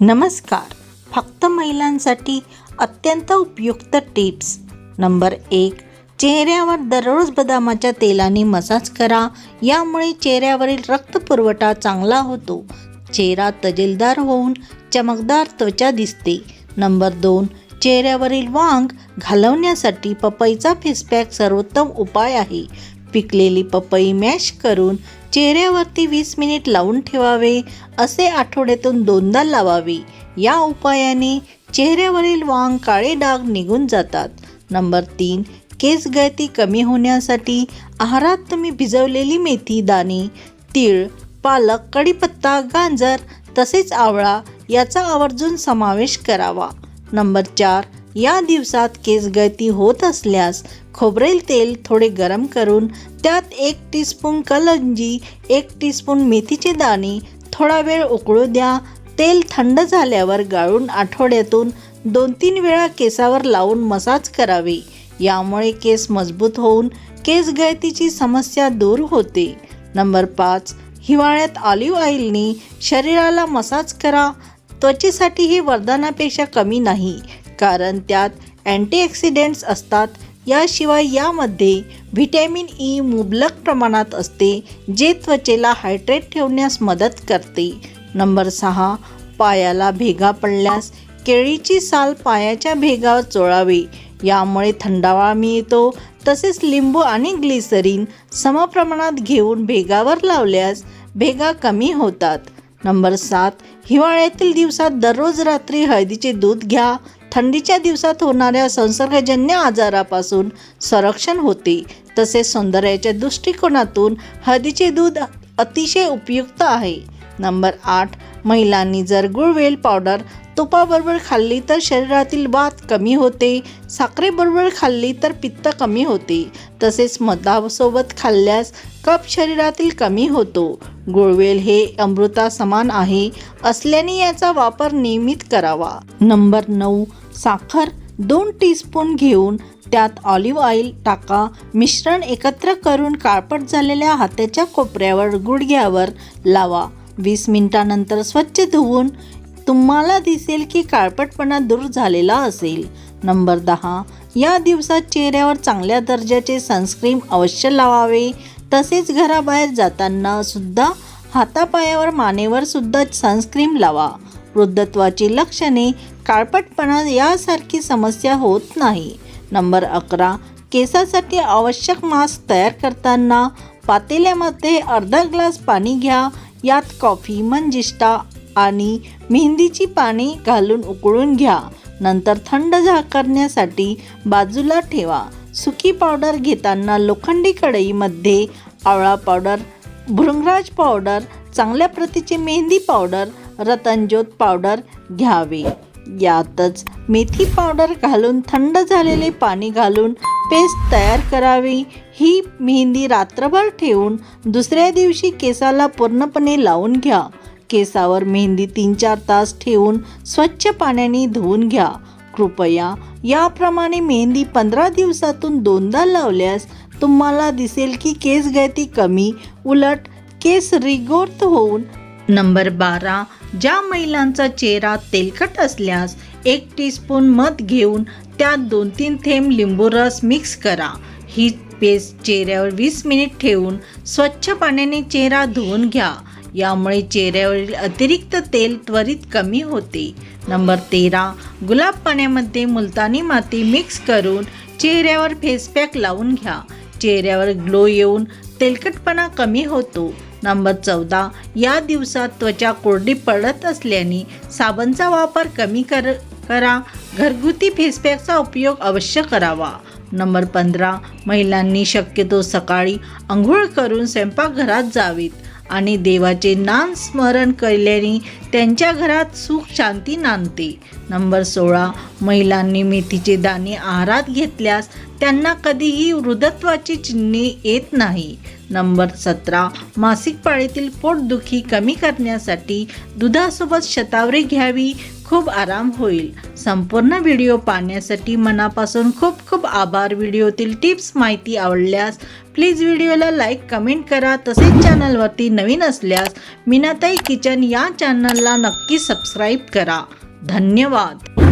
नमस्कार. फक्त महिलांसाठी अत्यंत उपयुक्त टिप्स. नंबर एक चेहऱ्यावर दररोज बदामाच्या तेलाने मसाज करा. यामुळे चेहऱ्यावरील रक्तपुरवठा चांगला होतो. चेहरा तजेलदार होऊन चमकदार त्वचा दिसते. नंबर दोन चेहऱ्यावरील वांग घालवण्यासाठी पपईचा फेसपॅक सर्वोत्तम उपाय आहे. पिकलेली पपई मॅश करून चेहऱ्यावरती वीस मिनिट लावून ठेवावे असे आठवड्यातून दोनदा लावावे. या उपायाने चेहऱ्यावरील वांग काळे डाग निघून जातात. नंबर तीन केस गळती कमी होण्यासाठी आहारात तुम्ही भिजवलेली मेथी दाणे तीळ पालक कढीपत्ता गाजर तसेच आवळा याचा आवर्जून समावेश करावा. नंबर चार या दिवसात केस गळती होत असल्यास खोबरेल तेल थोडे गरम करून त्यात एक टीस्पून कलंजी एक टीस्पून मेथीचे दाणे थोडा वेळ उकळू द्या. तेल थंड झाल्यावर गाळून आठवड्यातून दोन तीन वेळा केसावर लावून मसाज करावे. यामुळे केस मजबूत होऊन केस गळतीची समस्या दूर होते. नंबर पाच हिवाळ्यात ऑलिव्ह ऑइलने शरीराला मसाज करा. त्वचेसाठी ही वरदानापेक्षा कमी नाही. कारण त्यात अँटीऑक्सिडेंट्स असतात. याशिवाय यामध्ये व्हिटॅमिन ई मुबलक प्रमाणात असते जे त्वचेला हायड्रेट ठेवण्यास मदत करते. नंबर सहा पायाला भेगा पडल्यास केळीची साल पायाच्या भेगावर चोळावी. यामुळे थंडावा मिळतो तसेच लिंबू आणि ग्लिसरीन समप्रमाणात घेऊन भेगावर लावल्यास भेगा कमी होतात. नंबर सात हिवाळ्यातील दिवसात दररोज रात्री हळदीचे दूध घ्या. थंडीच्या दिवसात होणाऱ्या संसर्गजन्य आजारापासून संरक्षण होते. तसेच सौंदर्याच्या दृष्टिकोनातून हळदीचे दूध अतिशय उपयुक्त आहे. नंबर आठ महिलांनी जर गुळवेल पावडर तुपाबरोबर खाल्ली तर शरीरातील वात कमी होते साखरेबरोबर खाल्ली तर पित्त कमी होते. तसेच मधासोबत खाल्ल्यास कप शरीरातील कमी होतो. गुळवेल हे अमृता समान आहे असल्याने याचा वापर नियमित करावा. नंबर नऊ साखर दोन टीस्पून घेऊन त्यात ऑलिव्ह ऑइल टाका. मिश्रण एकत्र करून काळपट झालेल्या हाताच्या कोपऱ्यावर गुडघ्यावर लावा. वीस मिनिटानंतर स्वच्छ धुवून तुम्हाला दिसेल की काळपटपणा दूर झालेला असेल. नंबर दहा. या दिवसात चेहऱ्यावर चांगल्या दर्जाचे सनस्क्रीम अवश्य लावावे. तसेच घराबाहेर जाताना सुद्धा हातापायावर मानेवर सुद्धा सनस्क्रीम लावा. वृद्धत्वाची लक्षणे काळपटपणा यासारखी समस्या होत नाही. नंबर अकरा केसासाठी आवश्यक मास्क तयार करताना पातेल्यामध्ये अर्धा ग्लास पाणी घ्या. यात कॉफी मंजिष्टा आणि मेहंदीची पाने घालून उकळून घ्या. नंतर थंड झाकरण्यासाठी बाजूला ठेवा. सुकी पावडर घेताना लोखंडी कढईमध्ये आवळा पावडर भृंगराज पावडर चांगल्या प्रतीची मेहंदी पावडर रतनज्योत पावडर घ्यावे. यातच मेथी पावडर घालून थंड झालेले पाणी घालून पेस्ट तयार करावी. ही मेहंदी रात्रभर ठेवून दुसऱ्या दिवशी केसाला पूर्णपणे लावून घ्या. केसावर मेहंदी तीन चार तास ठेवून स्वच्छ पाण्याने धुवून घ्या. कृपया याप्रमाणे मेहंदी पंधरा दिवसातून दोनदा लावल्यास तुम्हाला दिसेल की केस गळती कमी उलट केस रिगोर्थ होऊन नंबर बारा ज्या महिलांचा चेहरा तेलकट असल्यास एक टीस्पून मध घेऊन त्यात दोन तीन थेंब लिंबू रस मिक्स करा. ही पेस्ट चेहऱ्यावर वीस मिनिट ठेवून स्वच्छ पाण्याने चेहरा धुवून घ्या. यामुळे चेहऱ्यावरील अतिरिक्त तेल त्वरित कमी होते. नंबर तेरा गुलाब पाण्यामध्ये मुलतानी माती मिक्स करून चेहऱ्यावर फेसपॅक लावून घ्या. चेहऱ्यावर ग्लो येऊन तेलकटपणा कमी होतो. नंबर चौदा या दिवसात त्वचा कोरडी पडत असल्याने साबणचा वापर कमी कर करा. घरगुती फेसपॅकचा उपयोग अवश्य करावा. नंबर पंधरा महिलांनी शक्यतो सकाळी आंघोळ करून स्वयंपाकघरात जावीत. आणि देवाचे नाम स्मरण केल्याने त्यांच्या घरात सुख शांती नांदते. नंबर सोळा महिलांनी मेथीचे दाणे आहारात घेतल्यास त्यांना कधीही वृद्धत्वाची चिन्हे येत नाही. नंबर सतरा मासिक पाळीतील पोटदुखी कमी करण्यासाठी दुधासोबत शतावरी घ्यावी. खूप आराम होईल. संपूर्ण व्हिडिओ पाहण्यासाठी मनापासून खूप खूप आभार. व्हिडिओतील टिप्स माहिती आवडल्यास प्लीज व्हिडिओला लाईक कमेंट करा. तसेच चॅनलवरती नवीन असल्यास मीनाताई किचन या चॅनलला नक्की सबस्क्राईब करा. धन्यवाद.